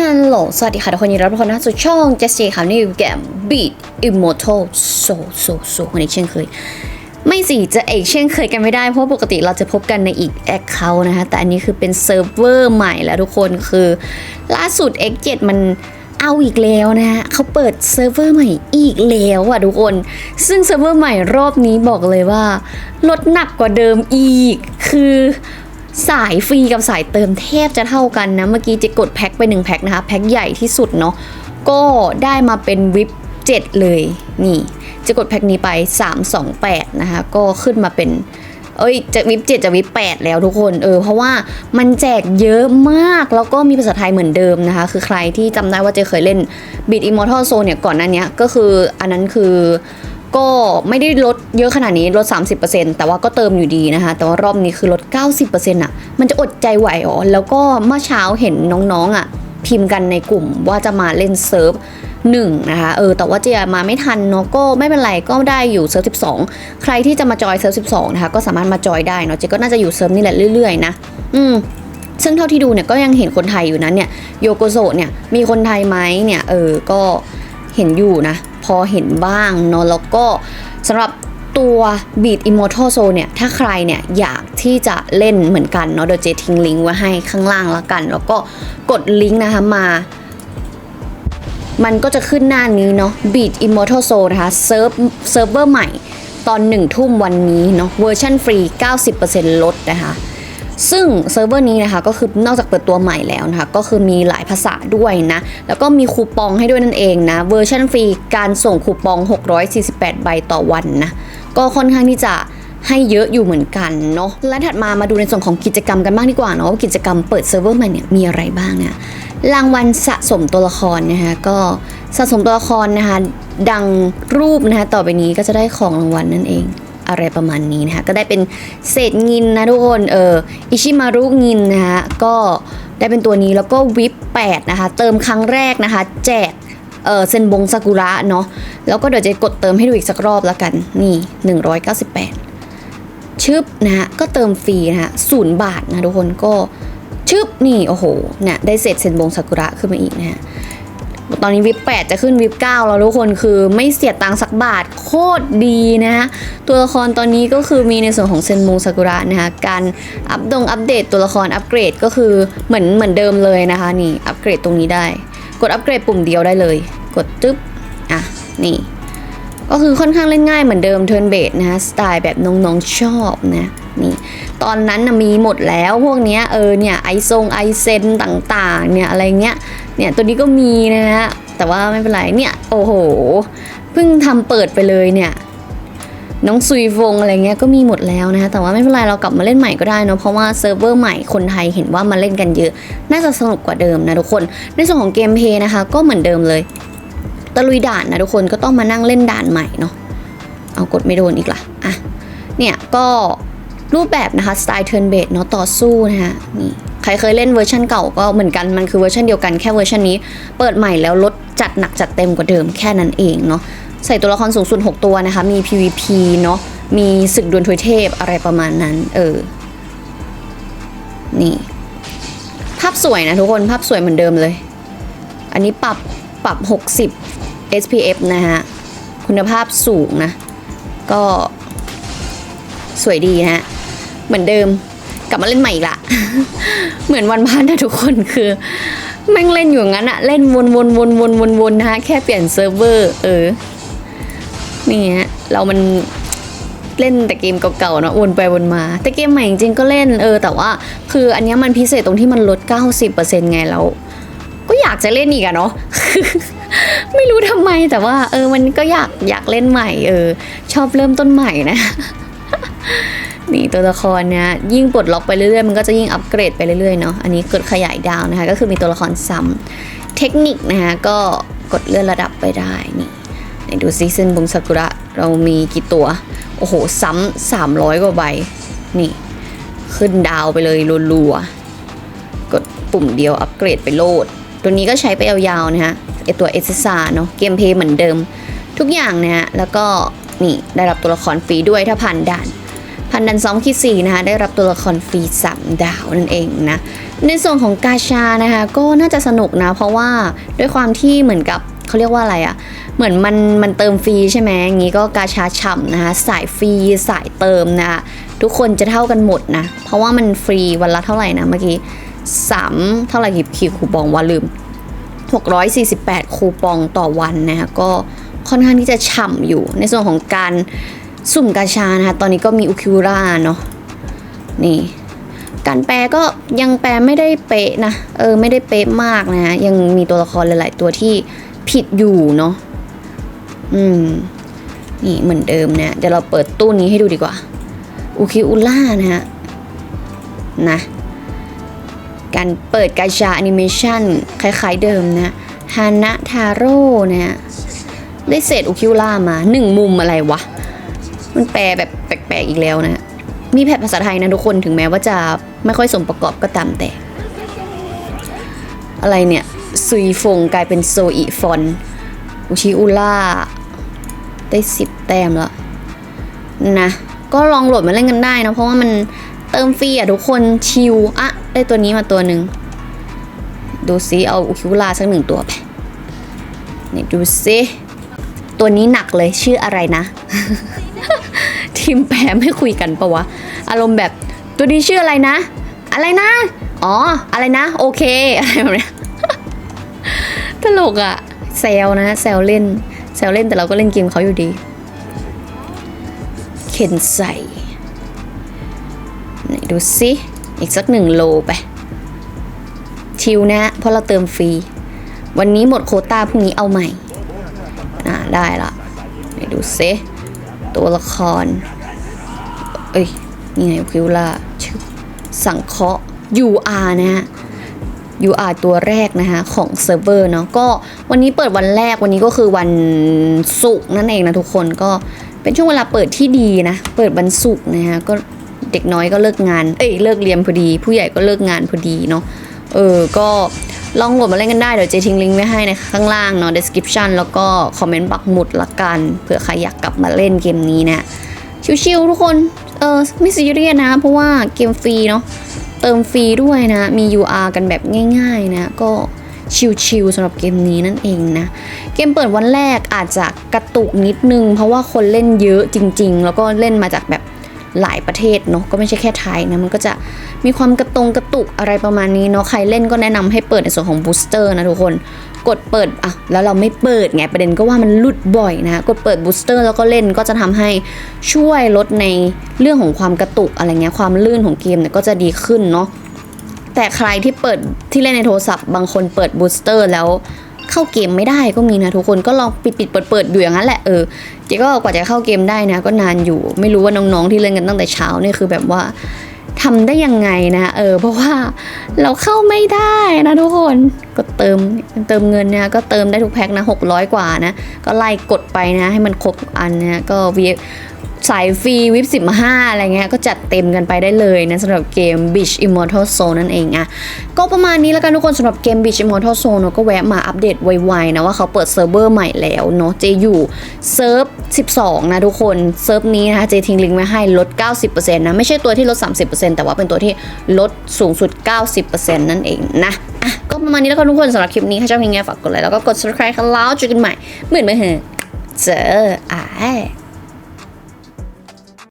ฮัลโหล สวัสดีค่ะทุกคนยินดีต้อนรับทุกคนนะสู่ช่อง j e s s i ค่ะนี่คือเกม Beat Immortal So So So วันนี้เช่นเคย ไม่สิจะเอกเช่นเคยกันไม่ได้ เพราะปกติเราจะพบกันในอีกแอคเคาท์นะคะ แต่อันนี้คือเป็นเซิร์ฟเวอร์ใหม่แล้วทุกคนคือล่าสุด X7 มันเอาอีกแล้วนะฮะเขาเปิดเซิร์ฟเวอร์ใหม่อีกแล้วอะทุกคน ซึ่งเซิร์ฟเวอร์ใหม่รอบนี้บอกเลยว่า ลดหนักกว่าเดิมอีก คือ สายฟรีกับสายเติมแทบจะเท่ากันนะ เมื่อกี้จะกดแพ็คไป1แพ็คนะคะ แพ็คใหญ่ที่สุดเนาะ ก็ได้มาเป็นวิป7เลย นี่ จะกดแพ็คนี้ไป 328 นะคะ ก็ขึ้นมาเป็น เอ้ย จะวิป7จะวิป8แล้วทุกคน เออ เพราะว่ามันแจกเยอะมาก แล้วก็มีภาษาไทยเหมือนเดิมนะคะ คือใครที่จำได้ว่าเจเคยเล่น Beat Immortal Zone เนี่ย ก่อนหน้านี้ก็คืออันนั้นคือ ก็ไม่ได้ลดเยอะขนาดนี้ลด 30%แต่ว่าก็เติมอยู่ดีนะคะ แต่ว่ารอบนี้คือลด 90%อะ มันจะอดใจไหวอ๋อแล้วก็เมื่อเช้าเห็นน้องๆอะพิมพ์กันในกลุ่มว่าจะมาเล่นเซิร์ฟหนึ่งนะคะเออแต่ว่าเจียมาไม่ทันเนาะก็ไม่เป็นไรก็ได้อยู่เซิร์ฟ12ใครที่จะมาจอยเซิร์ฟ12นะคะก็สามารถมาจอยได้เนาะเจก็น่าจะอยู่เซิร์ฟนี่แหละเรื่อยๆนะอืมซึ่งเท่าที่ดูเนี่ยก็ยังเห็นคนไทยอยู่นะเนี่ยโยโกโซเนี่ยมีคนไทยไหมเนี่ยเออก็เห็นอยู่นะ พอเห็นบ้างเนาะแล้วก็สำหรับตัว Beat Immortal Soul เนี่ย ถ้าใครเนี่ย อยากที่จะเล่นเหมือนกันเนาะเดี๋ยวเจทิ้งลิงก์ไว้ให้ข้างล่างแล้วกัน แล้วก็กดลิงก์นะคะมา มันก็จะขึ้นหน้านี้เนาะ Beat Immortal Soul นะคะเซิร์ฟเซิร์ฟเวอร์ใหม่ตอน1ทุ่มวันนี้เนาะเวอร์ชันฟรี 90%ลดนะคะ ซึ่งเซิร์ฟเวอร์นี้นะคะก็คือนอกจากเปิดตัวใหม่แล้วนะคะก็คือมีหลายภาษาด้วยนะ แล้วก็มีคูปองให้ด้วยนั่นเองนะ เวอร์ชันฟรีการส่งคูปอง 648 ใบต่อวันนะ ก็ค่อนข้างที่จะให้เยอะอยู่เหมือนกันเนาะและถัดมามาดูในส่วนของกิจกรรมกันบ้างดีกว่าเนาะว่ากิจกรรมเปิดเซิร์ฟเวอร์ใหม่เนี่ยมีอะไรบ้างเนี่ยรางวัลสะสมตัวละครนะคะก็สะสมตัวละครนะคะดังรูปนะคะต่อไปนี้ก็จะได้ของรางวัลนั่นเอง อะไรประมาณนี้นะคะก็ได้เป็นเศษงินนะทุกคนเอออิชิมารุงินนะคะก็ได้เป็นตัวนี้แล้วก็วิป8นะคะเติมครั้งแรกนะคะ แจกเออเซนบงซากุระเนาะแล้วก็เดี๋ยวจะกดเติมให้ดูอีกสักรอบแล้วกันนี่ 198 ชึบนะฮะก็เติมฟรีนะฮะศูนย์บาทนะทุกคนก็ชึบนี่โอ้โหเนี่ยได้เศษเซนบงซากุระขึ้นมาอีกนะฮะ ตอนนี้วิป8จะขึ้นวิป9แล้วทุกคนคือไม่เสียตังค์สักบาทโคตรดีนะฮะตัวละครตอนนี้ก็คือมีในส่วนของเซนมูซากุระนะคะการอัปดงอัปเดตตัวละครอัปเกรดก็คือเหมือนเหมือนเดิมเลยนะคะนี่อัปเกรดตรงนี้ได้ กดอัปเกรดปุ่มเดียวได้เลย กดตึ๊บอะนี่ก็คือค่อนข้างเล่นง่ายเหมือนเดิมเทิร์นเบสนะฮะสไตล์แบบน้องๆชอบนะนี่ตอนนั้นนะมีหมดแล้วพวกเนี้ยเออเนี่ยไอซงไอเซนต่างๆเนี่ยอะไรเงี้ย เนี่ยตัวนี้ก็มีนะฮะแต่ว่าไม่เป็นไรเนี่ยโอ้โหเพิ่งทำเปิดไปเลยเนี่ยน้องซุยฟงอะไรเงี้ยก็มีหมดแล้วนะคะแต่ว่าไม่เป็นไรเรากลับมาเล่นใหม่ก็ได้เนอะเพราะว่าเซิร์ฟเวอร์ใหม่คนไทยเห็นว่ามาเล่นกันเยอะ น่าจะสนุกกว่าเดิมนะทุกคน ในส่วนของเกมเพย์นะคะ ก็เหมือนเดิมเลยตะลุยด่านนะทุกคนก็ต้องมานั่งเล่นด่านใหม่เนาะเอากดไม่โดนอีกละอะเนี่ยก็รูปแบบนะคะสไตล์เทิร์นเบสเนาะต่อสู้นะคะนี่ ใครเคยเล่นเวอร์ชันเก่าก็เหมือนกันมันคือเวอร์ชันเดียวกันแค่เวอร์ชันนี้ เปิดใหม่แล้วลดจัดหนักจัดเต็มกว่าเดิมแค่นั้นเองเนาะใส่ตัวละครสูงสุด 6 ตัวนะคะ มี PVP เนาะมีศึกดวลทวยเทพอะไรประมาณนั้น เออ นี่ ภาพสวยนะทุกคนภาพสวยเหมือนเดิมเลย อันนี้ปรับปรับ 60 SPF นะฮะ คุณภาพสูงนะ ก็สวยดีนะฮะ เหมือนเดิมกลับมาเล่นใหม่อีกละ เหมือนวันพันนะทุกคนคือแม่งเล่นอยู่งั้นอะเล่นวนวนวนวนวนวนนะฮะแค่เปลี่ยนเซิร์ฟเวอร์เออนี่ฮะเรามันเล่นแต่เกมเก่าๆเนาะวนไปวนมา แต่เกมใหม่จริงๆก็เล่นเออแต่ว่า คืออันนี้มันพิเศษตรงที่มันลด 90%ไงแล้ว ก็อยากจะเล่นอีกอะเนาะไม่รู้ทำไมแต่ว่า เออมันก็อยากอยากเล่นใหม่ เออ ชอบเริ่มต้นใหม่นะ นี่ตัวละครนี่ยยิ่งปลดล็อกไปเรื่อยๆมันก็จะยิ่งอัปเกรดไปเรื่อยๆเนาะอันนี้กดขยายดาวนะคะก็คือมีตัวละครซ้ำเทคนิคนะคะก็กดเลื่อนระดับไปได้นี่ไหนดูซิเซนบุงซากุระเรามีกี่ตัว โอ้โห ซ้ำสามร้อยกว่าใบนี่ ขึ้นดาวไปเลยรัวๆกดปุ่มเดียวอัปเกรดไปโลด ตัวนี้ก็ใช้ไปยาวๆนะฮะไอตัวเอสซาเนาะเกมเพย์เหมือนเดิม ทุกอย่างนะฮะแล้วก็นี่ได้รับตัวละครฟรีด้วยถ้าผ่านด่าน ผ่านด่านสองขีดสี่นะคะได้รับตัวละครฟรีสามดาวนั่นเองนะในส่วนของกาชานะคะก็น่าจะสนุกนะ เพราะว่าด้วยความที่เหมือนกับเขาเรียกว่าอะไรอะ่ะเหมือนมันมันเติมฟรีใช่ไหมอย่างนี้ก็กาชาฉ่ำนะคะสายฟรีสายเติมนะคะทุกคนจะเท่ากันหมดนะ เพราะว่ามันฟรีวันละเท่าไหร่นะเมื่อกี้สามเท่าไหร่กี่คิวคูปองว่าลืม 648 คูปองต่อวันนะคะก็ค่อนข้างที่จะฉ่ำอยู่ในส่วนของการ สุ่มกาชานะคะตอนนี้ก็มีอุคิวราเนาะนี่การแปลก็ยังแปลไม่ได้เป๊ะนะ เออไม่ได้เป๊ะมากนะฮะยังมีตัวละครหลาย ๆ ตัวที่ผิดอยู่เนาะอืมนี่เหมือนเดิมนะเดี๋ยวเราเปิดตู้นี้ให้ดูดีกว่าอุคิอุล่านะฮะนะการเปิดกาชาแอนิเมชันคล้าย ๆ เดิมนะฮานะทาโร่นะฮะได้เศษอุคิวล่ามาหนึ่งมุมอะไรวะ มันแปลแบบแปลกๆอีกแล้วนะ มีแพทภาษาไทยนะทุกคนถึงแม้ว่าจะไม่ค่อยสมประกอบก็ตามแต่ อะไรเนี่ยซุยฟงกลายเป็นโซอิฟอนอุชิอุล่าได้สิบแต้มแล้วนะก็ลองโหลดมาเล่นกันได้นะ เพราะว่ามันเติมฟรีอะทุกคนชิวอะได้ตัวนี้มาตัวหนึ่งดูซิเอาอุคิอุล่าสักหนึ่งตัวไปนี่ดูซิตัวนี้หนักเลยชื่ออะไรนะ ทีมแปรไม่คุยกันปะวะ อารมณ์แบบตัวนี้ชื่ออะไรนะ อะไรนะ อ๋อ อะไรนะ โอเค อะไรแบบนี้ตลกอะแซวนะแซวเล่นแซวเล่นแต่เราก็เล่นเกมเขาอยู่ดี เข็นใส่ไหนดูสิอีกสักหนึ่งโลไป ชิวนะ เพราะเราเติมฟรี วันนี้หมดโคต้าพรุ่งนี้เอาใหม่ อ่าได้ละไหนดูซิ ตัวละคร เอ้ยนี่ไงคิวล่าสังเคราะห์ UR นะฮะ UR ตัวแรกนะคะของเซิร์ฟเวอร์เนาะก็วันนี้เปิดวันแรกวันนี้ก็คือวันศุกร์นั่นเองนะทุกคนก็เป็นช่วงเวลาเปิดที่ดีนะ เปิดวันศุกร์นะฮะก็เด็กน้อยก็เลิกงาน เอ้ยเลิกเรียนพอดี ผู้ใหญ่ก็เลิกงานพอดีเนาะเออก็ ลองโหลดมาเล่นกันได้ เดี๋ยวเจทิ้งลิงก์ไว้ให้ในข้างล่างเนาะ description แล้วก็คอมเมนต์ปักหมุดละกันเผื่อใครอยากกลับมาเล่นเกมนี้นะชิวๆทุกคน เออไม่ซีเรียสนะ เพราะว่าเกมฟรีเนาะเติมฟรีด้วยนะ มี UR กันแบบง่ายๆนะ ก็ชิวๆสำหรับเกมนี้นั่นเองนะ เกมเปิดวันแรกอาจจะกระตุกนิดนึง เพราะว่าคนเล่นเยอะจริง ๆ แล้วก็เล่นมาจากแบบ หลายประเทศเนาะก็ไม่ใช่แค่ไทยนะมันก็จะมีความกระตรงกระตุกอะไรประมาณนี้เนาะใครเล่นก็แนะนำให้เปิดในส่วนของบูสเตอร์นะทุกคนกดเปิดอะแล้วเราไม่เปิดไงประเด็นก็ว่ามันหลุดบ่อยนะกดเปิดบูสเตอร์แล้วก็เล่นก็จะทำให้ช่วยลดในเรื่องของความกระตุกอะไรเงี้ยความลื่นของเกมเนี่ยก็จะดีขึ้นเนาะแต่ใครที่เปิดที่เล่นในโทรศัพท์บางคนเปิดบูสเตอร์แล้ว เข้าเกมไม่ได้ก็มีนะทุกคนก็ลองปิดปิดเปิดเปิดอยู่อย่างนั้นแหละเออเจ๊ก็กว่าจะเข้าเกมได้นะ ก็นานอยู่ไม่รู้ว่าน้องๆที่เล่นกันตั้งแต่เช้านี่คือแบบว่าทำได้ยังไงนะเออเพราะว่าเราเข้าไม่ได้นะทุกคนก็เติมเติมเงินนี่ยก็เติมได้ทุกแพ็คนะ600 กว่านะ ก็ไล่กดไปนะ ให้มันครบอันนะก็วี สายฟรีวิปสิบห้าอะไรเงี้ยก็จัดเต็มกันไปได้เลยนะสำหรับเกม Beach Immortal Zone นั่นเองอะก็ประมาณนี้แล้วกันทุกคนสำหรับเกม Beach Immortal Zone เนอะก็แวะมาอัปเดตไวๆนะว่าเขาเปิดเซิร์ฟเวอร์ใหม่แล้วเนาะเจอยู่เซิร์ฟ 12 นะทุกคนเซิร์ฟนี้นะคะเจทิ้งลิงก์ไว้ให้ลด 90%นะไม่ใช่ตัวที่ลด 30%แต่ว่าเป็นตัวที่ลดสูงสุด 90%นั่นเองนะอะก็ประมาณนี้แล้วกันทุกคนสำหรับคลิปนี้ถ้าชอบยังไงฝากกดไลค์แล้วก็กด subscribe กันแล้วเจอกันใหม่เหมือนเมื่อเจออ่า